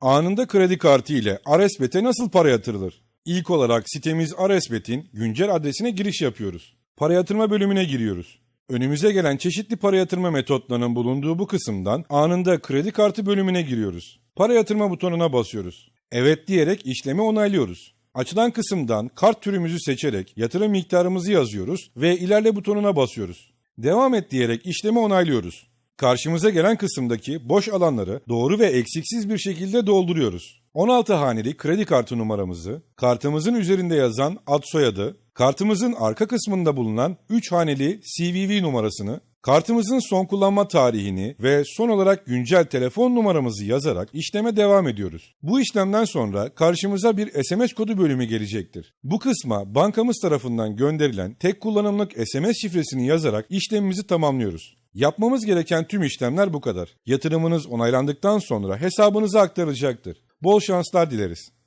Anında kredi kartı ile Aresbet'e nasıl para yatırılır? İlk olarak sitemiz Aresbet'in güncel adresine giriş yapıyoruz. Para yatırma bölümüne giriyoruz. Önümüze gelen çeşitli para yatırma metotlarının bulunduğu bu kısımdan anında kredi kartı bölümüne giriyoruz. Para yatırma butonuna basıyoruz. Evet diyerek işlemi onaylıyoruz. Açılan kısımdan kart türümüzü seçerek yatırım miktarımızı yazıyoruz ve ilerle butonuna basıyoruz. Devam et diyerek işlemi onaylıyoruz. Karşımıza gelen kısımdaki boş alanları doğru ve eksiksiz bir şekilde dolduruyoruz. 16 haneli kredi kartı numaramızı, kartımızın üzerinde yazan ad soyadı, kartımızın arka kısmında bulunan 3 haneli CVV numarasını, kartımızın son kullanma tarihini ve son olarak güncel telefon numaramızı yazarak işleme devam ediyoruz. Bu işlemden sonra karşımıza bir SMS kodu bölümü gelecektir. Bu kısma bankamız tarafından gönderilen tek kullanımlık SMS şifresini yazarak işlemimizi tamamlıyoruz. Yapmamız gereken tüm işlemler bu kadar. Yatırımınız onaylandıktan sonra hesabınıza aktarılacaktır. Bol şanslar dileriz.